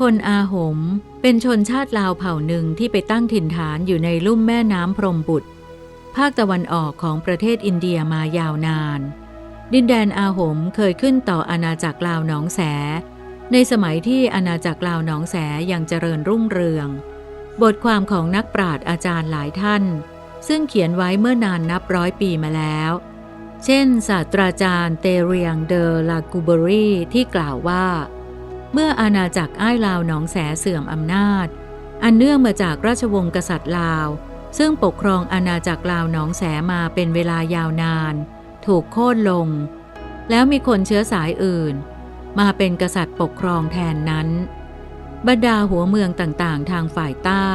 คนอาหม เป็นชนชาติลาวเผ่าหนึ่งที่ไปตั้งถิ่นฐานอยู่ในลุ่มแม่น้ำพรมบุตร ภาคตะวันออกของประเทศอินเดียมายาวนาน ดินแดนอาหมเคยขึ้นต่ออาณาจักรลาวหนองแส ในสมัยที่อาณาจักรลาวหนองแสยังเจริญรุ่งเรือง บทความของนักปราชญ์อาจารย์หลายท่าน ซึ่งเขียนไว้เมื่อนานนับร้อยปีมาแล้วเช่น ศาสตราจารย์เตเรียงเดอลากูเบอรีที่กล่าวว่า เมื่ออาณาจักรอ้ายลาวหนองแสเสื่อมอำนาจ อันเนื่องมาจากราชวงศ์กษัตริย์ลาว ซึ่งปกครองอาณาจักรลาวหนองแสมาเป็นเวลายาวนาน ถูกโค่นลง แล้วมีคนเชื้อสายอื่น มาเป็นกษัตริย์ปกครองแทนนั้น บรรดาหัวเมืองต่างๆ ทางฝ่ายใต้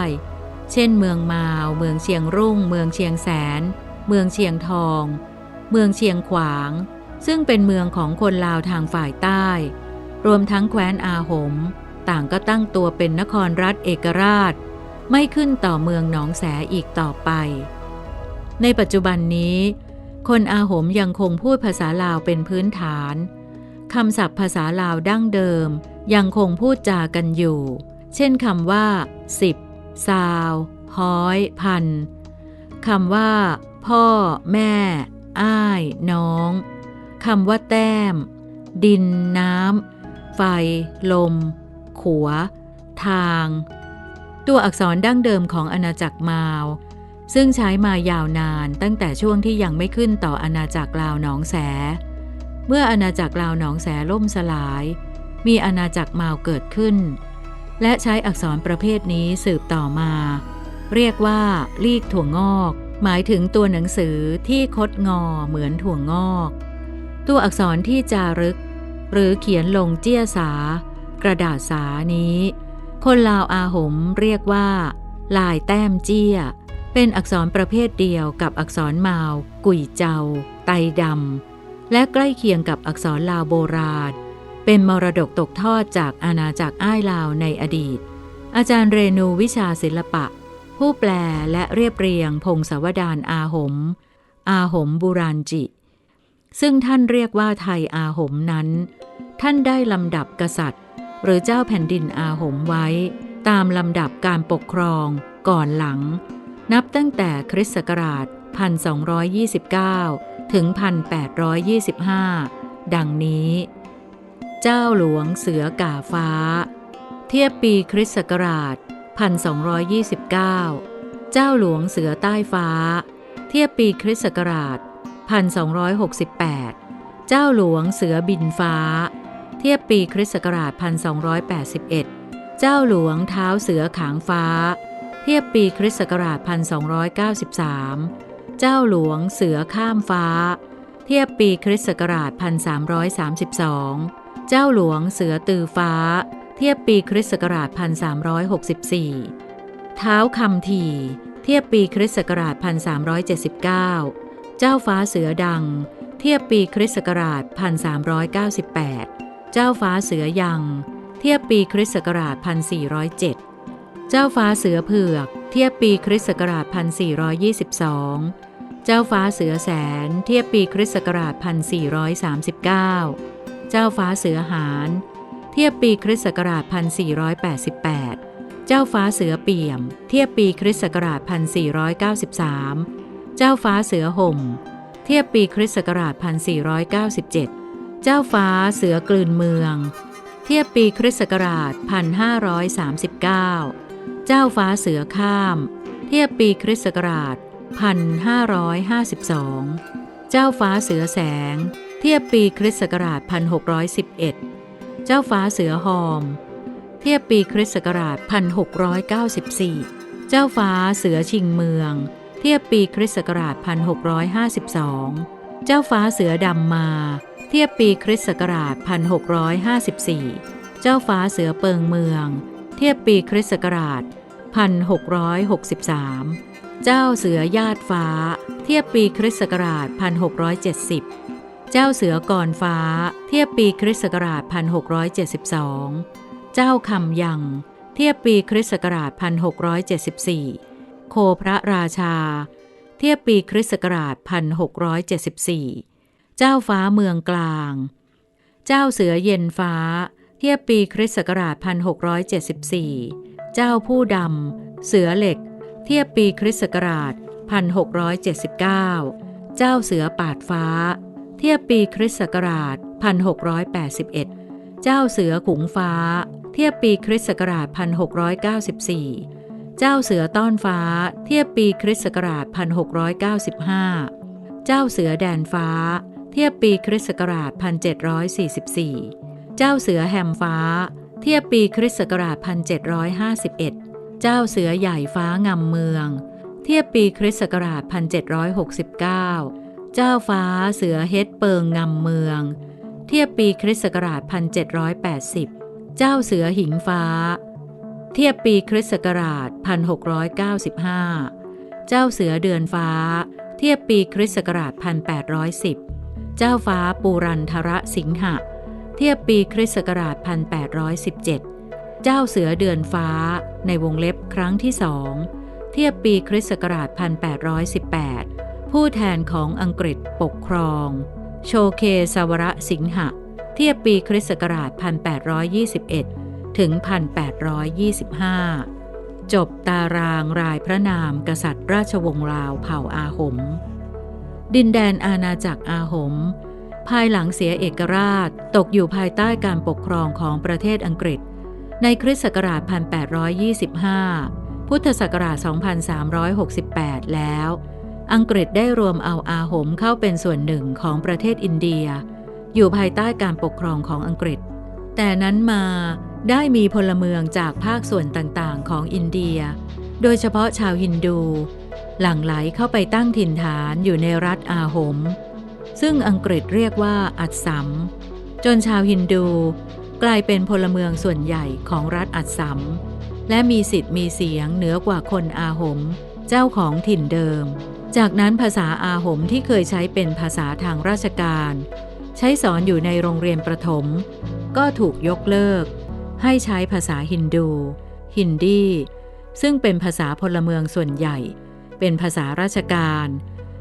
เช่นเมืองมาว เมืองเชียงรุ่ง เมืองเชียงแสน เมืองเชียงทอง เมืองเชียงขวาง ซึ่งเป็นเมืองของคนลาวทางฝ่ายใต้ รวมทั้งแคว้นอาหม ต่างก็ตั้งตัวเป็นนครรัฐเอกราช ไม่ขึ้นต่อเมืองหนองแสอีกต่อไป ในปัจจุบันนี้ คนอาหมยังคงพูดภาษาลาวเป็นพื้นฐานคำศัพท์ภาษาลาวดั้งเดิม ยังคงพูดจากันอยู่ เช่นคำว่าสิบซาวห้อย พันคำว่า พ่อ แม่ อ้าย น้องคำว่าแต้ม ดินน้ำ ไฟ ลม ขัว ทาง ตัวอักษรดั้งเดิมของอาณาจักรมาว ซึ่งใช้มายาวนานตั้งแต่ช่วงที่ยังไม่ขึ้นต่ออาณาจักรลาวหนองแส เมื่ออาณาจักรลาวหนองแสล่มสลาย มีอาณาจักรมาวเกิดขึ้น และใช้อักษรประเภทนี้สืบต่อมา เรียกว่าลีกถั่วงอก หมายถึงตัวหนังสือที่คดงอเหมือนถั่วงอก ตัวอักษรที่จารึก หรือเขียนลงเจี้ยสา กระดาษสานี้ คนลาวอาหมเรียกว่า ลายแต้มเจี้ย เป็นอักษรประเภทเดียวกับอักษรมาว กุยเจา ไตดำ และใกล้เคียงกับอักษรลาวโบราณ เป็นมรดกตกทอดจากอาณาจักรอ้ายลาวในอดีต อาจารย์เรนูวิชาศิลปะ ผู้แปลและเรียบเรียงพงศาวดารอาหม อาหมบุราณจิ ซึ่งท่านเรียกว่าไทยอาหมนั้น ท่านได้ลำดับกษัตริย์ หรือเจ้าแผ่นดินอาหมไว้ ตามลำดับการปกครองก่อนหลัง นับตั้งแต่คริสต์ศักราช 1229 ถึง 1825 ดังนี้ เจ้าหลวงเสือกาฟ้า เทียบปีคริสต์ศักราช 1229 เจ้าหลวงเสือใต้ฟ้า เทียบปีคริสต์ศักราช 1268 เจ้าหลวงเสือบินฟ้า เทียบปีคริสต์ศักราช 1281 เจ้าหลวงเท้าเสือขางฟ้า เทียบปีคริสต์ศักราช 1293 เจ้าหลวงเสือข้ามฟ้า เทียบปีคริสต์ศักราช 1332 เจ้าหลวงเสือตือฟ้า เทียบปีคริสต์ศักราช 1364 เท้าคำทีเทียบปีคริสต์ศักราช 1379 เจ้าฟ้าเสือดัง เทียบปีคริสต์ศักราช 1398 เจ้าฟ้าเสือยัง เทียบปีคริสต์ศักราช 1407 เจ้าฟ้าเสือเผือก เทียบปีคริสต์ศักราช 1422 เจ้าฟ้าเสือแสน เทียบปีคริสต์ศักราช 1439 เจ้าฟ้าเสือหานเทียบปีคริสต์ศักราช 1488 เจ้าฟ้าเสือเปี่ยม เทียบปีคริสต์ศักราช 1493 เจ้าฟ้าเสือห่ม เทียบปีคริสต์ศักราช 1497 เจ้าฟ้าเสือกลืนเมือง เทียบปีคริสต์ศักราช 1539 เจ้าฟ้าเสือข้าม เทียบปีคริสต์ศักราช 1552 เจ้าฟ้าเสือแสง เทียบปีคริสต์ศักราช 1611 เจ้าฟ้าเสือหอม เทียบปีคริสต์ศักราช 1694 เจ้าฟ้าเสือชิงเมือง เทียบปีคริสต์ศักราช 1652 เจ้าฟ้าเสือดำมา เทียบปีคริสต์ศักราช 1654 เจ้าฟ้าเสือเปิงเมือง เทียบปีคริสต์ศักราช 1663 เจ้าเสือญาติฟ้า เทียบปีคริสต์ศักราช 1670 เจ้าเสือกรฟ้า เทียบปีคริสต์ศักราช 1672 เจ้าคำยัง เทียบปีคริสต์ศักราช 1674 โคพระราชา เทียบปีคริสต์ศักราช 1674 เจ้าฟ้าเมืองกลาง เจ้าเสือเย็นฟ้า เทียบปีคริสต์ศักราช 1674 เจ้าผู้ดำ เสือเหล็ก เทียบปีคริสต์ศักราช 1679 เจ้าเสือปาดฟ้า เทียบปีคริสต์ศักราช 1681 เจ้าเสือขุงฟ้า เทียบปีคริสต์ศักราช 1694 เจ้าเสือต้อนฟ้าเทียบปีคริสต์ศักราช 1695 เจ้าเสือแดนฟ้า เทียบปีคริสต์ศักราช 1744 เจ้าเสือแฮมฟ้า เทียบปีคริสต์ศักราช 1751 เจ้าเสือใหญ่ฟ้างำเมือง เทียบปีคริสต์ศักราช 1769 เจ้าฟ้าเสือเฮดเปิงงำเมือง เทียบปีคริสต์ศักราช 1780 เจ้าเสือหิงฟ้า เทียบปีคริสต์ศักราช 1695 เจ้าเสือเดือนฟ้า เทียบปีคริสต์ศักราช 1810 เจ้าฟ้าปูรันทระสิงหะ เทียบปีคริสต์ศักราช 1817 เจ้าเสือเดือนฟ้าในวงเล็บครั้งที่สองเทียบปีคริสต์ศักราช 1818 ผู้แทนของอังกฤษปกครอง โชเคสวรสิงหะ เทียบปีคริสต์ศักราช 1821 ถึง 1825 จบตารางรายพระนามกษัตริย์ราชวงศ์ลาวเผ่าอาหม ดินแดนอาณาจักรอาหม ภายหลังเสียเอกราชตกอยู่ภายใต้การปกครองของประเทศอังกฤษ ในคริสต์ศักราช 1825 พุทธศักราช 2368 แล้ว อังกฤษได้รวมเอาอาหมเข้าเป็นส่วนหนึ่งของประเทศอินเดีย อยู่ภายใต้การปกครองของอังกฤษ แต่นั้นมา ได้มีพลเมืองจากภาคส่วนต่างๆ ของอินเดีย โดยเฉพาะชาวฮินดู หลั่งไหลเข้าไปตั้งถิ่นฐานอยู่ในรัฐอาหม ซึ่งอังกฤษเรียกว่าอัดสัม จนชาวฮินดู กลายเป็นพลเมืองส่วนใหญ่ของรัฐอัดสัม และมีสิทธิ์มีเสียงเหนือกว่าคนอาหม เจ้าของถิ่นเดิม จากนั้นภาษาอาหมที่เคยใช้เป็นภาษาทางราชการ ใช้สอนอยู่ในโรงเรียนประถม ก็ถูกยกเลิก ให้ใช้ภาษาฮินดู ฮินดี ซึ่งเป็นภาษาพลเมืองส่วนใหญ่ เป็นภาษาราชการ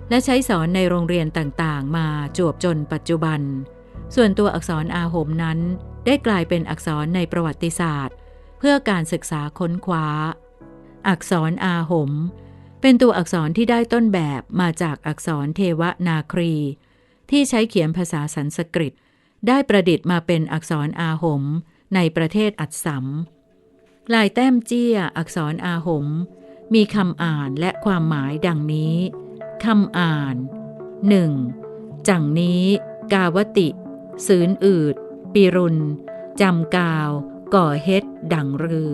และใช้สอนในโรงเรียนต่างๆ มาจวบจนปัจจุบัน ส่วนตัวอักษรอาหมนั้น ได้กลายเป็นอักษรในประวัติศาสตร์ เพื่อการศึกษาค้นคว้า อักษรอาหม เป็นตัวอักษรที่ได้ต้นแบบมาจากอักษรเทวนาครี ที่ใช้เขียนภาษาสันสกฤต ได้ประดิษฐ์มาเป็นอักษรอาหม ในประเทศอัดสัมลายแต้มเจี้ย อักษรอาหม มีคำอ่านและความหมายดังนี้คำอ่าน 1. จังนี้ กาวติสืนอืดปีรุนจำกาว ก่อเฮ็ด ดังรือ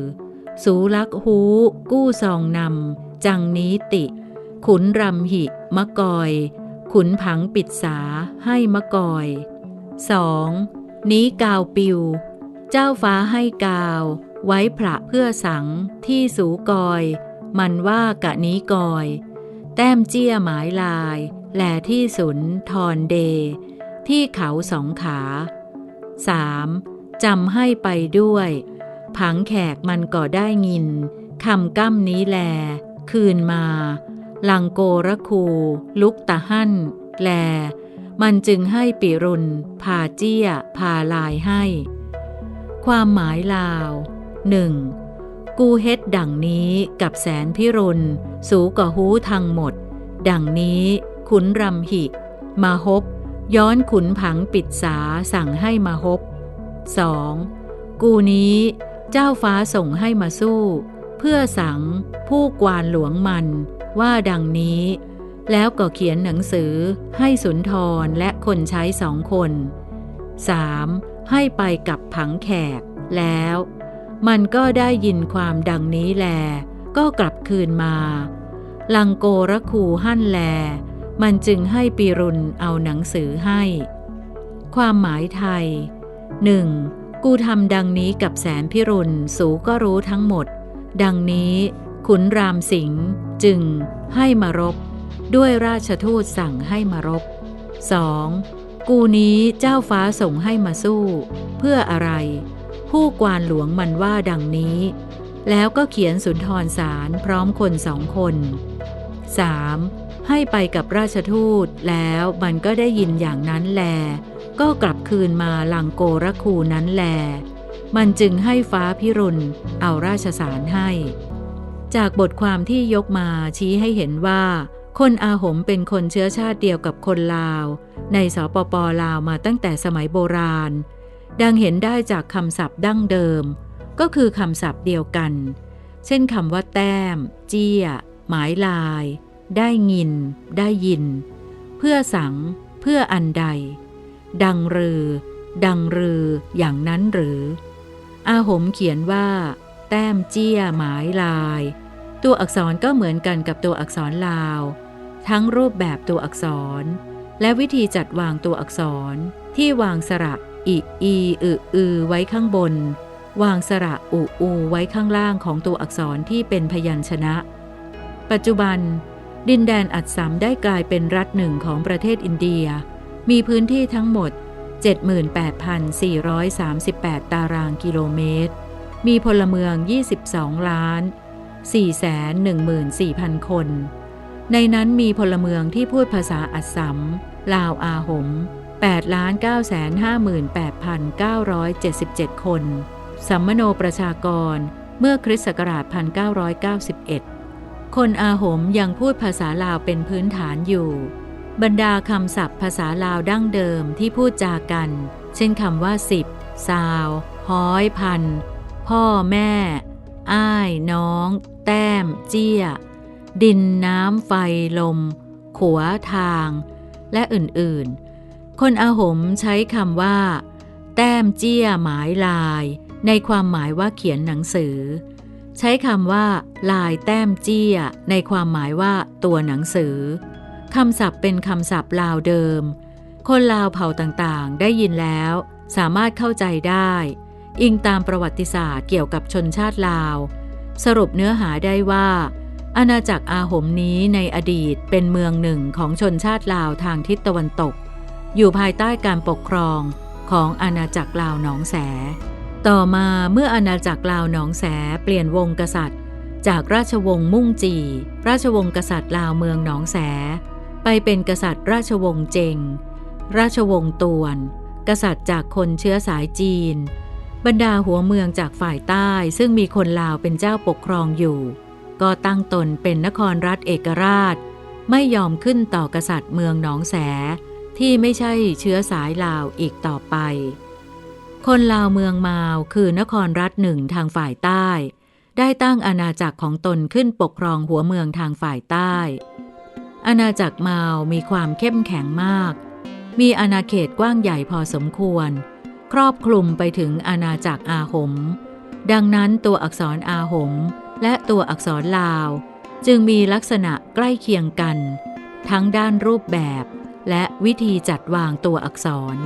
สูลักฮูกู้ซองนำ จังนี้ติ ขุนรำหิ มะกอย ขุนผังปิดสาให้มะกอย 2. นี้กาวปิว เจ้าฟ้าให้กาว ไว้พระเพื่อสัง ที่สูกอย มันว่ากะนี้กอย แต้มเจี้ยหมายลาย แหลที่สุนทอนเด ที่เขาสองขา 3. จำให้ไปด้วย ผังแขกมันก็ได้ยินคำกั้มนี้แล คืนมา ลังโกระคู ลุกตะหั่น แล มันจึงให้ปิรุนพาเจี้ย พาลายให้ ความหมายลาวหนึ่งกูเฮ็ดดังนี้กับแสนพิรุณ สูก่อหูทั้งหมด ดังนี้ขุนรำหิ มาฮบย้อนขุนผังปิดสาสั่งให้มาฮบ 2. กูนี้เจ้าฟ้าส่งให้มาสู้ เพื่อสังผู้กวานหลวงมันว่าดังนี้ แล้วก็เขียนหนังสือให้สุนทรและคนใช้สองคน 3. ให้ไปกับผังแขกแล้ว มันก็ได้ยินความดังนี้แล ก็กลับคืนมา ลังโกระคูหั่นแล มันจึงให้ปีรุณเอาหนังสือให้ ความหมายไทย 1. กูทำดังนี้กับแสนพิรุณสูก็รู้ทั้งหมด ดังนี้ขุนรามสิงห์จึงให้มารบ ด้วยราชทูตสั่งให้มารบ 2. กูนี้เจ้าฟ้าส่งให้มาสู้ เพื่ออะไร ผู้กวานหลวงมันว่าดังนี้ แล้วก็เขียนสุนทรสารพร้อมคนสองคน 3. ให้ไปกับราชทูตแล้วมันก็ได้ยินอย่างนั้นแล ก็กลับคืนมาลังโกรคูนั้นแล มันจึงให้ฟ้าพิรุณเอาราชสารให้ จากบทความที่ยกมาชี้ให้เห็นว่า คนอาหมเป็นคนเชื้อชาติเดียวกับคนลาว ในสปปลาวมาตั้งแต่สมัยโบราณ ดังเห็นได้จากคำศัพท์ดั้งเดิม ก็คือคำศัพท์เดียวกัน เช่นคำว่าแต้ม เจี้ย หมายลาย ได้ยิน ได้ยิน เพื่อสัง เพื่ออันใด ดังรือ ดังรืออย่างนั้นหรือ อาหมเขียนว่า แต้มเจี้ย หมายลาย ตัวอักษรก็เหมือนกันกับตัวอักษรลาว ทั้งรูปแบบตัวอักษร และวิธีจัดวางตัวอักษรที่วางสระอิอีอึอือไว้ข้างบน วางสระอุอูไว้ข้างล่างของตัวอักษรที่เป็นพยัญชนะ ปัจจุบัน ดินแดนอัดสำได้กลายเป็นรัฐหนึ่งของประเทศอินเดีย มีพื้นที่ทั้งหมด 78,438 ตารางกิโลเมตร มีพลเมือง 22 ล้าน 414,000 คน ในนั้นมีพลเมืองที่พูดภาษาอัดสำลาวอาหม 8,958,977 คน สัมมโนประชากรเมื่อคริสต์ศักราช 1991 คนอาหมยังพูดภาษาลาวเป็นพื้นฐานอยู่ บรรดาคำศัพท์ภาษาลาวดั้งเดิมที่พูดจากัน เช่นคำว่าสิบซาวห้อยพัน พ่อแม่ อ้าย น้อง แต้ม เจี้ย ดินน้ำไฟลม ขัวทาง และอื่นๆ คนอาหมใช้คำว่า แต้มเจี้ยหมายลาย ในความหมายว่าเขียนหนังสือ ใช้คำว่า ลายแต้มเจี้ย ในความหมายว่าตัวหนังสือคำศัพท์เป็นคำศัพท์ลาวเดิม คนลาวเผ่าต่างๆ ได้ยินแล้ว สามารถเข้าใจได้ อิงตามประวัติศาสตร์เกี่ยวกับชนชาติลาว สรุปเนื้อหาได้ว่า อาณาจักรอาหมนี้ในอดีตเป็นเมืองหนึ่งของชนชาติลาวทางทิศตะวันตก อยู่ภายใต้การปกครองของอาณาจักรลาวหนองแส ต่อมาเมื่ออาณาจักรลาวหนองแสเปลี่ยนวงกษัตริย์ จากราชวงศ์มุ่งจี ราชวงศ์กษัตริย์ลาวเมืองหนองแส ไปเป็นกษัตริย์ราชวงศ์เจง ราชวงศ์ตวน กษัตริย์จากคนเชื้อสายจีน บรรดาหัวเมืองจากฝ่ายใต้ซึ่งมีคนลาวเป็นเจ้าปกครองอยู่ ก็ตั้งตนเป็นนครรัฐเอกราช ไม่ยอมขึ้นต่อกษัตริย์เมืองหนองแส ที่ไม่ใช่เชื้อสายลาวอีกต่อไป คนลาวเมืองมาวคือนครรัฐหนึ่งทางฝ่ายใต้ ได้ตั้งอาณาจักรของตนขึ้นปกครองหัวเมืองทางฝ่ายใต้ อาณาจักรมาวมีความเข้มแข็งมาก มีอาณาเขตกว้างใหญ่พอสมควร ครอบคลุมไปถึงอาณาจักรอาหม ดังนั้นตัวอักษรอาหม และตัวอักษรลาว จึงมีลักษณะใกล้เคียงกัน ทั้งด้านรูปแบบ และวิธีจัดวางตัวอักษร